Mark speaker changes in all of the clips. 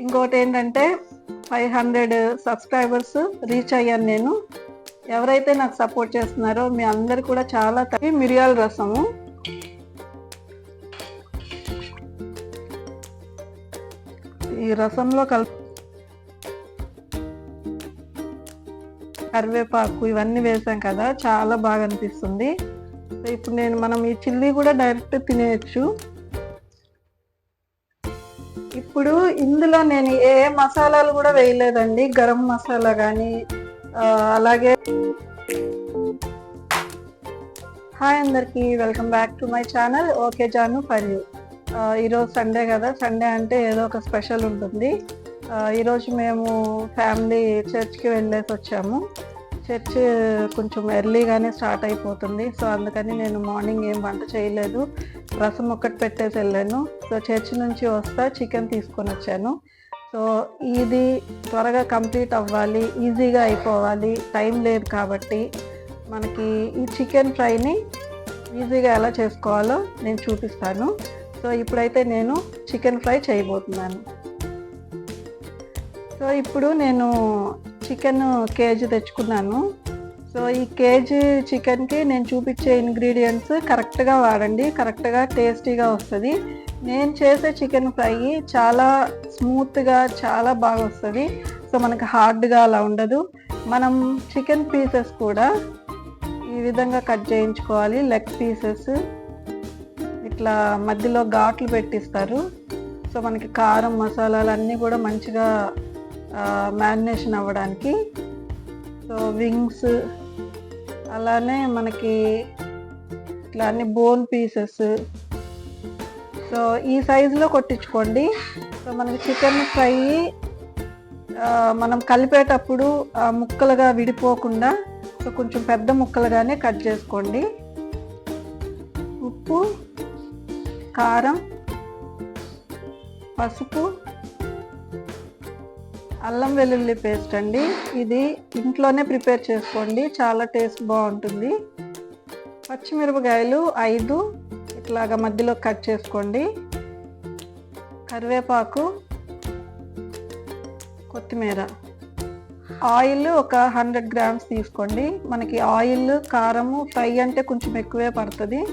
Speaker 1: ఇంకోటి ఏంటంటే five hundred subscribers reach అయ్యాను నేను. ఎవరైతే నాకు సపోర్ట్ చేస్తున్నారో మీ అందరు కూడా చాలా తప్పి మిరియాల రసము. ఈ రసంలో కల్ కరివేపాకు ఇవన్నీ వేసాం కదా చాలా బాగా అనిపిస్తుంది. ఇప్పుడు నేను మనం ఈ చిల్లీ కూడా డైరెక్ట్ తినేయచ్చు. ఇప్పుడు ఇందులో నేను ఏ మసాలాలు కూడా వేయలేదండి. గరం మసాలా కానీ అలాగే హాయ్ అందరికి welcome back to my channel. Okay Janu for you. ఈరోజు సండే కదా సండే అంటే ఏదో ఒక స్పెషల్ ఉంటుంది. ఈరోజు మేము ఫ్యామిలీ చర్చ్కి వెళ్ళేసి వచ్చాము. చర్చ్ కొంచెం ఎర్లీగానే స్టార్ట్ అయిపోతుంది. సో అందుకని నేను మార్నింగ్ ఏం వంట చేయలేదు. రసం ఒక్కటి పెట్టేసి వెళ్ళాను. సో చర్చ్ నుంచి వస్తా చికెన్ తీసుకొని వచ్చాను. సో ఇది త్వరగా కంప్లీట్ అవ్వాలి ఈజీగా అయిపోవాలి టైం లేదు కాబట్టి మనకి ఈ చికెన్ ఫ్రైని ఈజీగా ఎలా చేసుకోవాలో నేను చూపిస్తాను. సో ఇప్పుడైతే నేను చికెన్ ఫ్రై చేయబోతున్నాను. సో ఇప్పుడు నేను చికెన్ కేజీ తెచ్చుకున్నాను. సో ఈ కేజీ చికెన్కి నేను చూపించే ఇంగ్రీడియంట్స్ కరెక్ట్గా వాడండి. కరెక్ట్గా టేస్టీగా వస్తుంది. నేను చేసే చికెన్ ఫ్రై చాలా స్మూత్గా చాలా బాగా వస్తుంది. సో మనకు హార్డ్గా అలా ఉండదు. మనం చికెన్ పీసెస్ కూడా ఈ విధంగా కట్ చేయించుకోవాలి. లెగ్ పీసెస్ ఇట్లా మధ్యలో ఘాట్లు పెట్టిస్తారు. సో మనకి కారం మసాలాలు అన్నీ కూడా మంచిగా మ్యారినేషన్ అవ్వడానికి. సో వింగ్స్ అలానే మనకి ఇట్లా అన్ని బోన్ పీసెస్. సో ఈ సైజులో కొట్టించుకోండి. సో మనకి చికెన్ ఫ్రై మనం కలిపేటప్పుడు ముక్కలుగా విడిపోకుండా సో కొంచెం పెద్ద ముక్కలుగానే కట్ చేసుకోండి. ఉప్పు కారం పసుపు అల్లం వెల్లుల్లి పేస్ట్ అండి. ఇది ఇంట్లోనే ప్రిపేర్ చేసుకోండి. చాలా టేస్ట్ బాగుంటుంది. పచ్చిమిరపకాయలు ఐదు. ఇట్లాగా మధ్యలో కట్ చేసుకోండి. కరివేపాకు కొత్తిమీర. ఆయిల్ ఒక హండ్రెడ్ గ్రామ్స్ తీసుకోండి. మనకి ఆయిల్ కారము ఫ్రై అంటే కొంచెం ఎక్కువే పడుతుంది.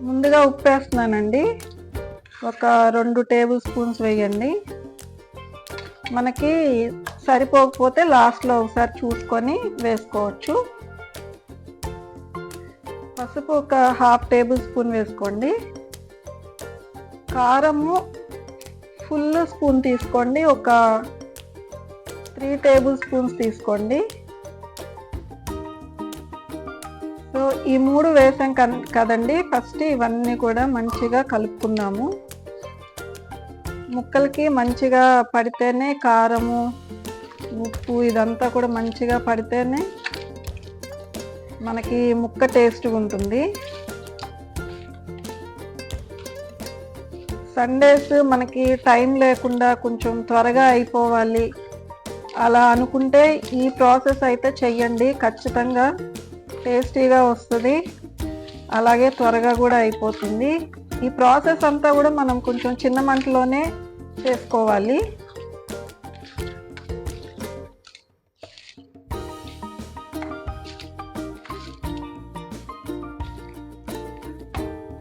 Speaker 1: ముందుగా ఉప్పు వేస్తున్నానండి ఒక రెండు టేబుల్ స్పూన్స్ వేయండి. మనకి సరిపోకపోతే లాస్ట్లో ఒకసారి చూసుకొని వేసుకోవచ్చు. పసుపు ఒక హాఫ్ టేబుల్ స్పూన్ వేసుకోండి. కారము ఫుల్ స్పూన్ తీసుకోండి. ఒక త్రీ టేబుల్ స్పూన్స్ తీసుకోండి. సో ఈ మూడు వేసాం కదండి. ఫస్ట్ ఇవన్నీ కూడా మంచిగా కలుపుకున్నాము. ముక్కలకి మంచిగా పడితేనే కారము ఉప్పు ఇదంతా కూడా మంచిగా పడితేనే మనకి ముక్క టేస్ట్గా ఉంటుంది. సండేస్ మనకి టైం లేకుండా కొంచెం త్వరగా అయిపోవాలి. అలా అనుకుంటే ఈ ప్రాసెస్ అయితే చెయ్యండి. ఖచ్చితంగా టేస్టీగా వస్తుంది. అలాగే త్వరగా కూడా అయిపోతుంది. ఈ ప్రాసెస్ అంతా కూడా మనం కొంచెం చిన్న మంటలోనే చేసుకోవాలి.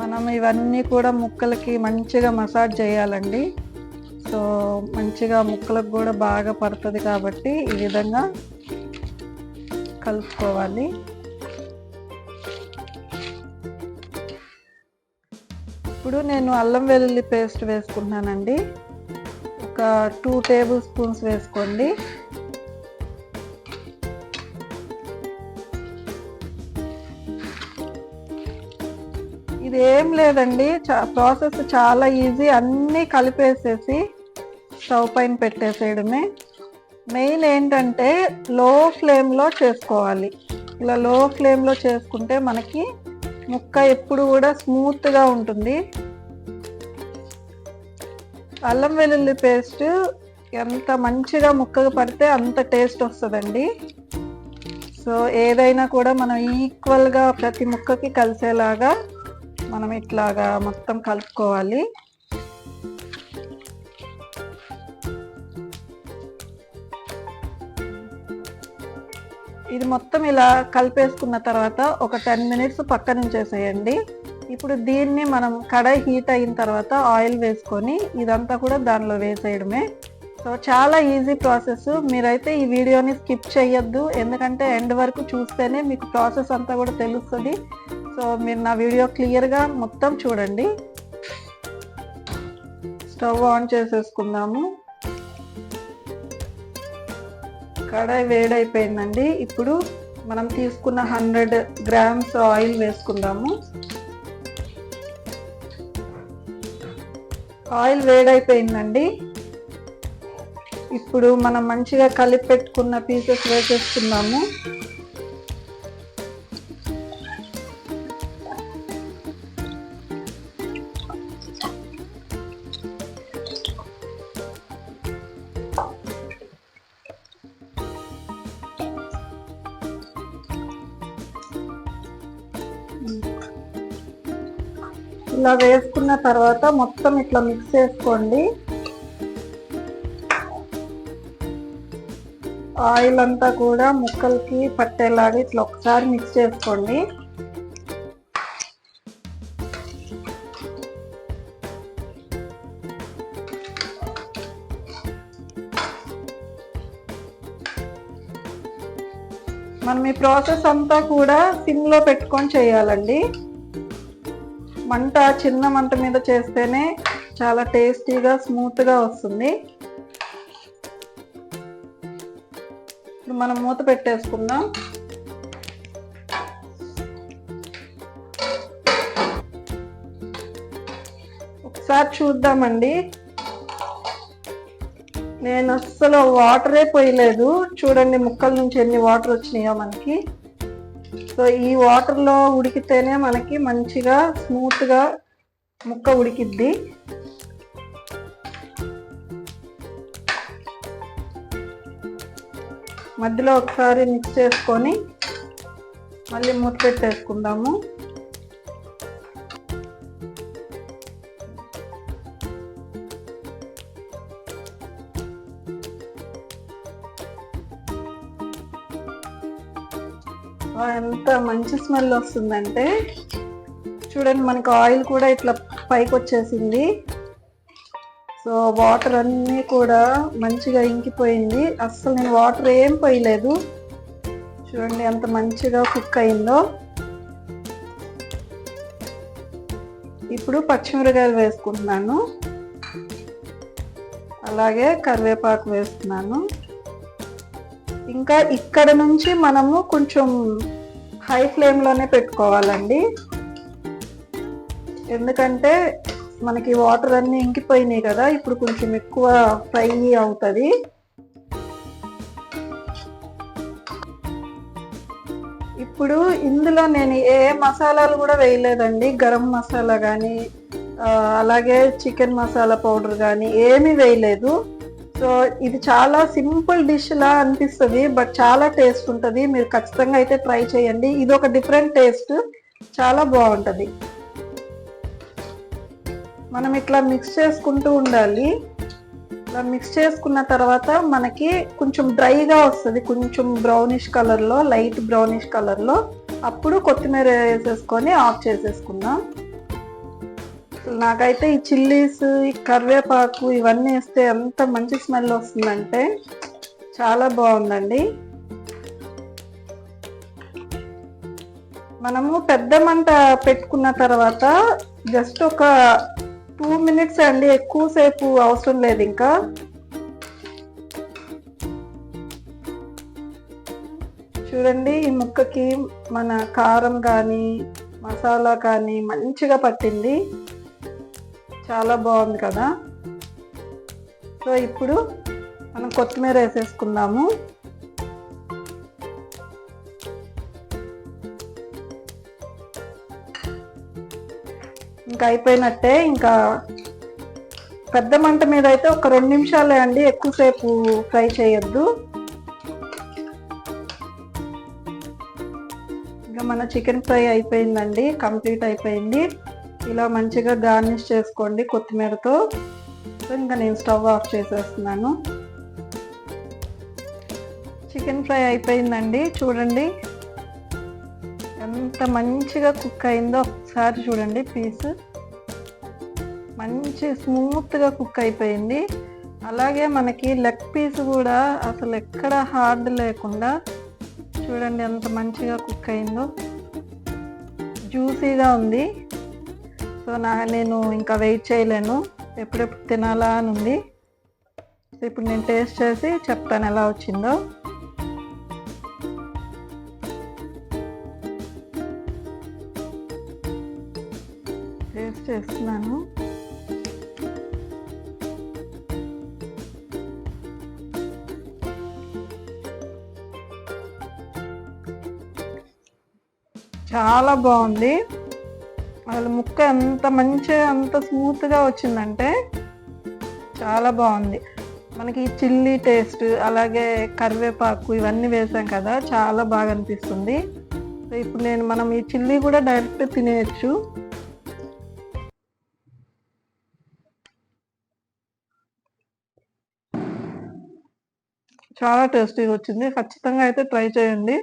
Speaker 1: మనం ఇవన్నీ కూడా ముక్కలకి మంచిగా మసాజ్ చేయాలండి. సో మంచిగా ముక్కలకు కూడా బాగా పడుతుంది కాబట్టి ఈ విధంగా కలుపుకోవాలి. ఇప్పుడు నేను అల్లం వెల్లుల్లి పేస్ట్ వేసుకుంటున్నానండి. ఒక టూ టేబుల్ స్పూన్స్ వేసుకోండి. ఇది ఏం లేదండి చా- ప్రాసెస్ చాలా ఈజీ. అన్నీ కలిపేసేసి స్టవ్ పైన పెట్టేసేయడమే. మెయిన్ ఏంటంటే లో ఫ్లేమ్లో చేసుకోవాలి. ఇలా లో ఫ్లేమ్లో చేసుకుంటే మనకి ముక్క ఎప్పుడు కూడా స్మూత్గా ఉంటుంది. అల్లం వెల్లుల్లి పేస్ట్ ఎంత మంచిగా ముక్కగా పడితే అంత టేస్ట్ వస్తుందండి. సో ఏదైనా కూడా మనం ఈక్వల్గా ప్రతి ముక్కకి కలిసేలాగా మనం ఇట్లాగా మొత్తం కలుపుకోవాలి. ఇది మొత్తం ఇలా కలిపేసుకున్న తర్వాత ఒక టెన్ మినిట్స్ పక్కనుంచేసేయండి. ఇప్పుడు దీన్ని మనం కడాయి హీట్ అయిన తర్వాత ఆయిల్ వేసుకొని ఇదంతా కూడా దానిలో వేసేయడమే. సో చాలా ఈజీ ప్రాసెస్. మీరైతే ఈ వీడియోని స్కిప్ చేయొద్దు ఎందుకంటే ఎండ్ వరకు చూస్తేనే మీకు ప్రాసెస్ అంతా కూడా తెలుస్తుంది. సో మీరు నా వీడియో క్లియర్గా మొత్తం చూడండి. స్టవ్ ఆన్ చేసేసుకుందాము. కడాయి వేడైపోయిందండి. ఇప్పుడు మనం తీసుకున్న హండ్రెడ్ గ్రామ్స్ ఆయిల్ వేసుకుందాము. ఆయిల్ వేడైపోయిందండి. ఇప్పుడు మనం మంచిగా కలిపి పెట్టుకున్న పీసెస్ వేసేసుకుందాము. ఇలా వేసుకున్న తర్వాత మొత్తం ఇట్లా మిక్స్ చేసుకోండి. ఆయిల్ అంతా కూడా ముక్కలకి పట్టేలాగా ఇట్లా ఒకసారి మిక్స్ చేసుకోండి. మనం ఈ ప్రాసెస్ అంతా కూడా సిమ్లో పెట్టుకొని చేయాలండి. మంట చిన్న మంట మీద చేస్తేనే చాలా టేస్టీగా స్మూత్గా వస్తుంది. ఇప్పుడు మనం మూత పెట్టేసుకుందాం. ఒకసారి చూద్దామండి. నేను అస్సలు వాటరే పోయలేదు. చూడండి ముక్కల నుంచి ఎన్ని వాటర్ వచ్చినాయో మనకి. సో ఈ వాటర్లో ఉడికితేనే మనకి మంచిగా స్మూత్గా ముక్క ఉడికిద్ది. మధ్యలో ఒకసారి మిక్స్ చేసుకొని మళ్ళీ మూత పెట్టేసుకుందాము. ఎంత మంచి స్మెల్ వస్తుందంటే చూడండి మనకు ఆయిల్ కూడా ఇట్లా పైకి వచ్చేసింది. సో వాటర్ అన్నీ కూడా మంచిగా ఇంకిపోయింది. అస్సలు నేను వాటర్ ఏం పోయలేదు. చూడండి ఎంత మంచిగా కుక్ అయిందో. ఇప్పుడు పచ్చిమిరకాయలు వేసుకుంటున్నాను. అలాగే కరివేపాకు వేస్తున్నాను. ఇంకా ఇక్కడ నుంచి మనము కొంచెం హై ఫ్లేమ్లోనే పెట్టుకోవాలండి. ఎందుకంటే మనకి వాటర్ అన్నీ ఇంకిపోయినాయి కదా ఇప్పుడు కొంచెం ఎక్కువ ఫ్రై అవుతుంది. ఇప్పుడు ఇందులో నేను ఏ మసాలాలు కూడా వేయలేదండి. గరం మసాలా కానీ అలాగే చికెన్ మసాలా పౌడర్ కానీ ఏమీ వేయలేదు. సో ఇది చాలా సింపుల్ డిష్ లా అనిపిస్తుంది బట్ చాలా టేస్ట్ ఉంటుంది. మీరు ఖచ్చితంగా అయితే ట్రై చేయండి. ఇది ఒక డిఫరెంట్ టేస్ట్. చాలా బాగుంటుంది. మనం ఇట్లా మిక్స్ చేసుకుంటూ ఉండాలి. ఇట్లా మిక్స్ చేసుకున్న తర్వాత మనకి కొంచెం డ్రైగా వస్తుంది. కొంచెం బ్రౌనిష్ కలర్లో లైట్ బ్రౌనిష్ కలర్లో. అప్పుడు కొత్తిమీర వేసేసుకొని ఆఫ్ చేసేసుకుందాం. నాకైతే ఈ చిల్లీస్ ఈ కరివేపాకు ఇవన్నీ వేస్తే ఎంత మంచి స్మెల్ వస్తుందంటే చాలా బాగుందండి. మనము పెద్ద మంట పెట్టుకున్న తర్వాత జస్ట్ ఒక టూ మినిట్స్ అండి ఎక్కువసేపు అవసరం లేదు ఇంకా. చూడండి ఈ ముక్కకి మన కారం కానీ మసాలా కానీ మంచిగా పట్టింది. చాలా బాగుంది కదా. సో ఇప్పుడు మనం కొత్తిమీర వేసేసుకుందాము. ఇంకా అయిపోయినట్టే ఇంకా పెద్ద మంట మీద అయితే ఒక రెండు నిమిషాలే అండి ఎక్కువసేపు ఫ్రై చేయొద్దు. ఇంకా మన చికెన్ ఫ్రై అయిపోయిందండి కంప్లీట్ అయిపోయింది. ఇలా మంచిగా గార్నిష్ చేసుకోండి కొత్తిమీరతో. ఇంకా నేను స్టవ్ ఆఫ్ చేసేస్తున్నాను. చికెన్ ఫ్రై అయిపోయిందండి. చూడండి ఎంత మంచిగా కుక్ అయిందో ఒకసారి చూడండి పీస్. మంచి స్మూత్గా కుక్ అయిపోయింది. అలాగే మనకి లెగ్ పీస్ కూడా అసలు ఎక్కడ హార్డ్ లేకుండా చూడండి ఎంత మంచిగా కుక్ అయిందో. జ్యూసీగా ఉంది. సో నా నేను ఇంకా వెయిట్ చేయలేను. ఎప్పుడెప్పుడు తినాలా అని ఉంది. సో ఇప్పుడు నేను టేస్ట్ చేసి చెప్తాను ఎలా వచ్చిందో. టేస్ట్ చేస్తున్నాను. చాలా బాగుంది. అసలు ముక్క ఎంత మంచిగా అంత స్మూత్గా వచ్చిందంటే చాలా బాగుంది. మనకి చిల్లీ టేస్ట్ అలాగే కరివేపాకు ఇవన్నీ వేసాం కదా చాలా బాగా అనిపిస్తుంది. సో ఇప్పుడు నేను మనం ఈ చిల్లీ కూడా డైరెక్ట్ తినేయచ్చు. చాలా టేస్టీగా వచ్చింది. ఖచ్చితంగా అయితే ట్రై చేయండి.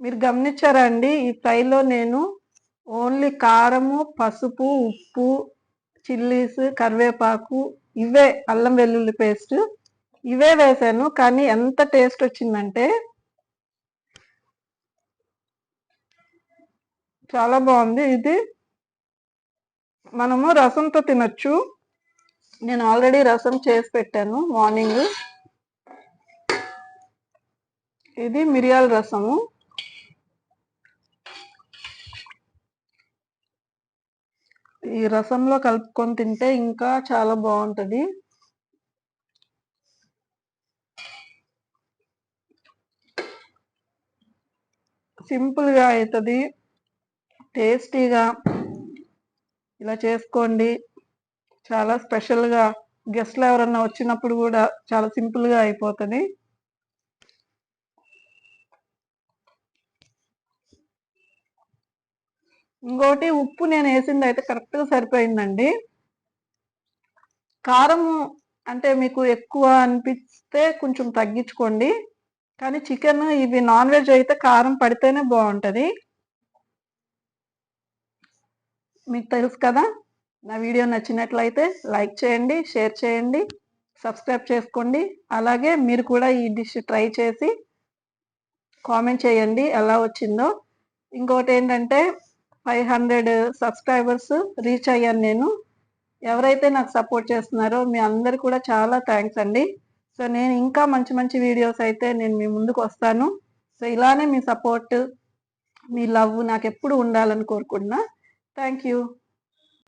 Speaker 1: మీరు గమనించారా అండి? ఈ ఫ్రైలో నేను ఓన్లీ కారము పసుపు ఉప్పు చిల్లీస్ కరివేపాకు ఇవే అల్లం వెల్లుల్లి పేస్ట్. ఇవే వేసాను కానీ ఎంత టేస్ట్ వచ్చిందంటే చాలా బాగుంది. ఇది మనము రసంతో తినొచ్చు. నేను ఆల్రెడీ రసం చేసి పెట్టాను మార్నింగ్. ఇది మిరియాల రసము. ఈ రసంలో కలుపుకొని తింటే ఇంకా చాలా బాగుంటుంది. సింపుల్గా అవుతుంది టేస్టీగా ఇలా చేసుకోండి. చాలా స్పెషల్గా గెస్ట్లు ఎవరన్నా వచ్చినప్పుడు కూడా చాలా సింపుల్గా అయిపోతుంది. ఇంకోటి ఉప్పు నేను వేసింది అయితే కరెక్ట్గా సరిపోయిందండి. కారం అంటే మీకు ఎక్కువ అనిపిస్తే కొంచెం తగ్గించుకోండి. కానీ చికెన్ ఇవి నాన్ వెజ్ అయితే కారం పడితేనే బాగుంటుంది. మీకు తెలుసు కదా నా వీడియో నచ్చినట్లయితే లైక్ చేయండి షేర్ చేయండి సబ్స్క్రైబ్ చేసుకోండి. అలాగే మీరు కూడా ఈ డిష్ ట్రై చేసి కామెంట్ చేయండి ఎలా వచ్చిందో. ఇంకోటి ఏంటంటే ఫైవ్ హండ్రెడ్ సబ్స్క్రైబర్స్ రీచ్ అయ్యాను నేను. ఎవరైతే నాకు సపోర్ట్ చేస్తున్నారో మీ అందరు కూడా చాలా థ్యాంక్స్ అండి. సో నేను ఇంకా మంచి మంచి వీడియోస్ అయితే నేను మీ ముందుకు వస్తాను. సో ఇలానే మీ సపోర్ట్ మీ లవ్ నాకు ఎప్పుడు ఉండాలని కోరుకుంటున్నా. Thank you.